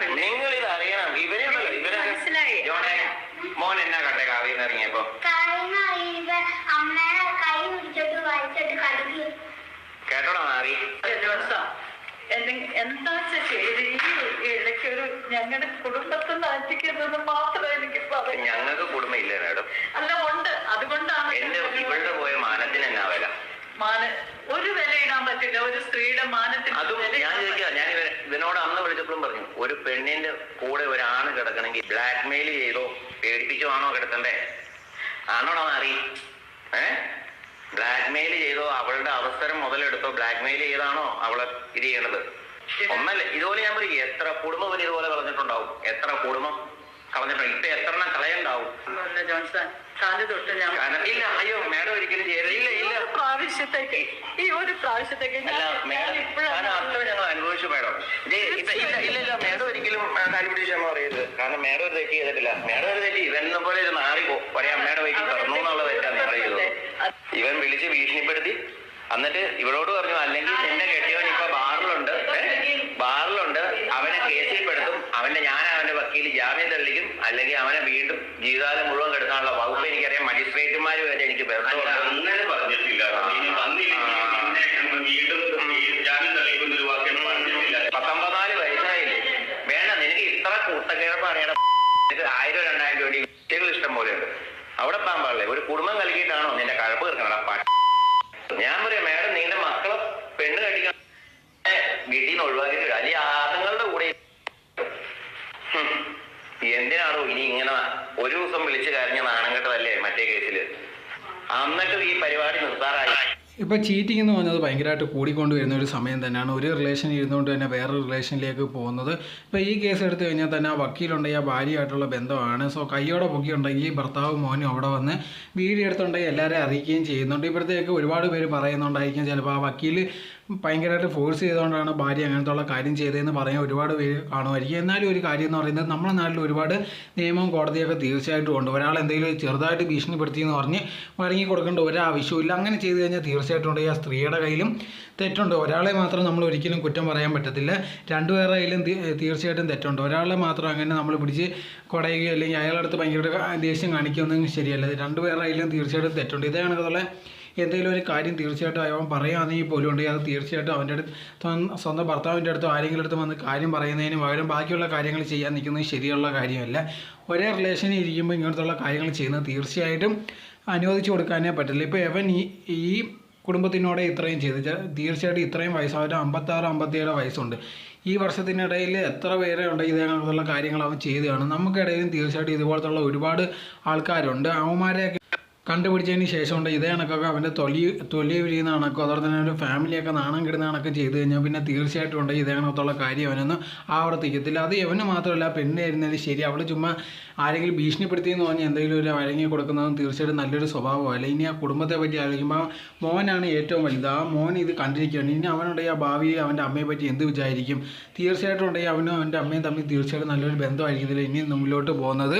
നിങ്ങൾ ഇത് അറിയണം ഇവരെ ഇവരെ മനസ്സിലായി. ജോണേ മോൻ എന്നാ കട്ടെ കാവിന്ന് ഇറങ്ങിയപ്പോ? കഴിഞ്ഞ ഇവ അമ്മേടെ കൈ പിടിച്ചിട്ട് വലിച്ചിട്ട് കടുക്കി കേട്ടോടാ മാറി. എന്തെ- ഇടയ്ക്കൊരു ഞങ്ങളുടെ കുടുംബത്തിൽ നാറ്റിക്കുന്നത് മാത്രമേ എനിക്ക് പറയാം ഞങ്ങൾക്ക് കുടുംബം ഇല്ല മാഡം. അല്ല ഉണ്ട്. അതുകൊണ്ടാണ് എന്റെ ഇവളുടെ പോയ മാനത്തിന് എന്നാ വില? മാന ഒരു വില ഇടാൻ പറ്റില്ല. ഒരു സ്ത്രീയുടെ മാനത്തിന് അതും ഞാൻ ചോദിക്കാം ഞാൻ ഇവനോട് അന്ന് വിളിച്ചപ്പോഴും പറഞ്ഞു ഒരു പെണ്ണിന്റെ കൂടെ ഒരാണ് കിടക്കണമെങ്കിൽ ബ്ലാക്ക് മെയിൽ ചെയ്തോ പേടിപ്പിച്ചോ ആണോ കിടക്കണ്ടേ? ആണോടാ മാറി? ഏ? ബ്ലാക്ക് മെയിൽ ചെയ്തോ അവളുടെ അവസരം മുതലെടുത്തോ ബ്ലാക്ക് മെയിൽ ചെയ്താണോ അവളെ ഇത് ചെയ്യേണ്ടത്? ഒന്നല്ല ഇതുപോലെ ഞാൻ പറയും എത്ര കുടുംബം ഇവന് ഇതുപോലെ കളഞ്ഞിട്ടുണ്ടാവും? എത്ര കുടുംബം കളഞ്ഞിട്ടുണ്ടാവും? ഇപ്പൊ എത്ര എണ്ണം കളയുണ്ടാവും ഇല്ല അയ്യോ മേഡം ഒരിക്കലും ഇല്ല ഇല്ല പ്രാവശ്യത്തേക്ക് ഈ ഒരു പ്രാവശ്യത്തേക്ക് ഞാൻ ഞങ്ങൾ അനുഭവിച്ചു മേഡം ഇത് ഇപ്പൊ ഇല്ല ഇല്ല ഇല്ല മേഡം ഒരിക്കലും കാലി പിടിച്ച് ക്ഷമ പറയരുത് കാരണം മേഡം ഒരു തെറ്റ് ചെയ്തിട്ടില്ല മേഡം ഒരു തെറ്റ് ഇവനെ പോലെ ഇത് മാറി പറയാം അമ്മയുടെ വൈകി പിറന്നു എന്നുള്ള തെറ്റാണ് നിങ്ങൾ ചെയ്തത് ഇവൻ വിളിച്ച് ഭീഷണിപ്പെടുത്തി എന്നിട്ട് ഇവളോട് പറഞ്ഞു അല്ലെങ്കിൽ എന്നെ കെട്ടിയവൻ ഇപ്പൊ ബാറിലുണ്ട് ബാറിലുണ്ട് അവനെ കേസിൽ പെടുത്തും അവന്റെ ഞാൻ അവന്റെ വക്കീൽ ജാമ്യം തെളിക്കും അല്ലെങ്കിൽ അവനെ വീണ്ടും ജീവിതകാലം മുഴുവൻ കെടുക്കാനുള്ള വകുപ്പ് എനിക്കറിയാം മജിസ്ട്രേറ്റുമാർ വരെ എനിക്ക് ബന്ധമുണ്ട് ആയിരം രണ്ടായിരം രൂപ കുട്ടികൾ ഇഷ്ടം പോലെ അവിടെ പോകാൻ പാടില്ല? ഒരു കുടുംബം നൽകിയിട്ടാണോ നിന്റെ കഴപ്പ് തീർക്കണടാ പാ ഞാൻ പറയാം മേഡം നിന്റെ മക്കളെ പെണ്ണ് കെട്ടിക്കണം വീട്ടിൽ നിന്ന് ഒഴിവാക്കിയിട്ട് അല്ലെങ്കിൽ ആദങ്ങളുടെ കൂടെ. എന്തിനാണോ ഇനി ഇങ്ങനെ ഒരു ദിവസം വിളിച്ചു കരഞ്ഞ നാണം കെട്ടതല്ലേ മറ്റേ കേസിൽ അന്നിട്ട് ഈ പരിപാടി നിർത്താറായി. ഇപ്പോൾ ചീറ്റിംഗ് എന്ന് പറഞ്ഞത് ഭയങ്കരമായിട്ട് കൂടിക്കൊണ്ട് വരുന്ന ഒരു സമയം തന്നെയാണ്. ഒരു റിലേഷൻ ഇരുന്നുകൊണ്ട് തന്നെ വേറൊരു റിലേഷനിലേക്ക് പോകുന്നത്. ഇപ്പോൾ ഈ കേസ് എടുത്തു കഴിഞ്ഞാൽ തന്നെ ആ വക്കീലുണ്ടെങ്കിൽ ആ ഭാര്യയായിട്ടുള്ള ബന്ധമാണ്. സോ കയ്യോടെ പൊക്കിയുണ്ടെങ്കിൽ ഭർത്താവ് മോനും അവിടെ വന്ന് വീഡിയോ എടുത്തുണ്ടെങ്കിൽ എല്ലാവരെയും അറിയിക്കുകയും ചെയ്യുന്നുണ്ട്. ഇപ്പോഴത്തേക്ക് ഒരുപാട് പേര് പറയുന്നുണ്ടായിരിക്കും ചിലപ്പോൾ ആ വക്കീൽ ഭയങ്കരമായിട്ട് ഫോഴ്സ് ചെയ്തുകൊണ്ടാണ് ഭാര്യ അങ്ങനത്തെ ഉള്ള കാര്യം ചെയ്തതെന്ന് പറയാൻ ഒരുപാട് പേര് കാണുമായിരിക്കും. എന്നാലും ഒരു കാര്യം എന്ന് പറയുന്നത് നമ്മുടെ നാട്ടിൽ ഒരുപാട് നിയമം കോടതിയൊക്കെ തീർച്ചയായിട്ടും ഉണ്ട്. ഒരാൾ എന്തെങ്കിലും ചെറുതായിട്ട് ഭീഷണിപ്പെടുത്തി എന്ന് പറഞ്ഞ് വഴങ്ങി കൊടുക്കേണ്ട ഒരാവശ്യമില്ല അങ്ങനെ ചെയ്തു കഴിഞ്ഞാൽ തീർച്ചയായിട്ടും ഉണ്ട്. ആ സ്ത്രീയുടെ കയ്യിലും തെറ്റുണ്ട്. ഒരാളെ മാത്രം നമ്മൾ ഒരിക്കലും കുറ്റം പറയാൻ പറ്റത്തില്ല. രണ്ടുപേരുടെ കയ്യിലും തീർച്ചയായിട്ടും തെറ്റുണ്ട്. ഒരാളെ മാത്രം അങ്ങനെ നമ്മൾ പിടിച്ച് കുടയുകയോ അല്ലെങ്കിൽ അയാളടുത്ത് ഭയങ്കര ദേഷ്യം കാണിക്കുകയൊന്നും ശരിയല്ല. രണ്ടുപേരുടെ കയ്യിലും തീർച്ചയായിട്ടും തെറ്റുണ്ട്. ഇതേ കണക്കുള്ള എന്തെങ്കിലും ഒരു കാര്യം തീർച്ചയായിട്ടും അവൻ പറയുകയാണെങ്കിൽ പോലും ഉണ്ടെങ്കിൽ അത് തീർച്ചയായിട്ടും അവന്റെ അടുത്ത് സ്വന്തം- ഭർത്താവിന്റെ അടുത്തോ ആരെങ്കിലും അടുത്ത് വന്ന് കാര്യം പറയുന്നതിന് പകരം ബാക്കിയുള്ള കാര്യങ്ങൾ ചെയ്യാൻ നിൽക്കുന്നത് ശരിയുള്ള കാര്യമല്ല. ഒരേ റിലേഷനിൽ ഇരിക്കുമ്പോൾ ഇങ്ങനത്തുള്ള കാര്യങ്ങൾ ചെയ്യുന്നത് തീർച്ചയായിട്ടും അനുവദിച്ചു കൊടുക്കാനേ പറ്റില്ല ഇപ്പോൾ എവൻ ഈ ഈ കുടുംബത്തിനോടെ ഇത്രയും ചെയ്ത് തീർച്ചയായിട്ടും ഇത്രയും വയസ്സ് അവന് അമ്പത്താറ് അമ്പത്തിയേഴ് വയസ്സുണ്ട്. ഈ വർഷത്തിനിടയിൽ എത്ര പേരെ ഉണ്ട് ഇതേപോലുള്ള കാര്യങ്ങൾ അവൻ ചെയ്തു കാണും? നമുക്കിടയിലും തീർച്ചയായിട്ടും ഇതുപോലത്തുള്ള ഒരുപാട് ആൾക്കാരുണ്ട്. അവന്മാരെയൊക്കെ കണ്ടുപിടിച്ചതിന് ശേഷമുണ്ട്. ഇതേ കണക്കൊക്കെ അവന്റെ തൊലി തൊലി വിരിയുന്ന കണക്കോ അതുപോലെ തന്നെ ഒരു ഫാമിലിയൊക്കെ നാണം കിടുന്ന കണക്ക് ചെയ്ത് കഴിഞ്ഞാൽ പിന്നെ തീർച്ചയായിട്ടും ഉണ്ട്. ഇതേ കണക്കത്തുള്ള കാര്യം അവനൊന്നും ആവർത്തിക്കത്തില്ല. അത് എവന് മാത്രമല്ല പെണ്ണ് ആയിരുന്നാലും ശരി അവൾ ചുമ്മാ ആരെങ്കിലും ഭീഷണിപ്പെടുത്തി എന്ന് പറഞ്ഞ് എന്തെങ്കിലും ഒരു വഴങ്ങി കൊടുക്കുന്നതും തീർച്ചയായിട്ടും നല്ലൊരു സ്വഭാവമല്ല ഇനി ആ കുടുംബത്തെ പറ്റി ആലോചിക്കുമ്പോൾ മോനാണ് ഏറ്റവും വലുത്. ആ മോൻ ഇത് കണ്ടിരിക്കുകയാണ്. ഇനി അവനുണ്ടെങ്കിൽ ആ ഭാവിയിൽ അവന്റെ അമ്മയെ പറ്റി എന്ത് വിചാരിക്കും? തീർച്ചയായിട്ടും ഉണ്ടെങ്കിൽ അവനും അവന്റെ അമ്മയും തമ്മിൽ തീർച്ചയായിട്ടും നല്ലൊരു ബന്ധമായിരിക്കത്തില്ല. ഇനി മുന്നോട്ട് പോകുന്നത്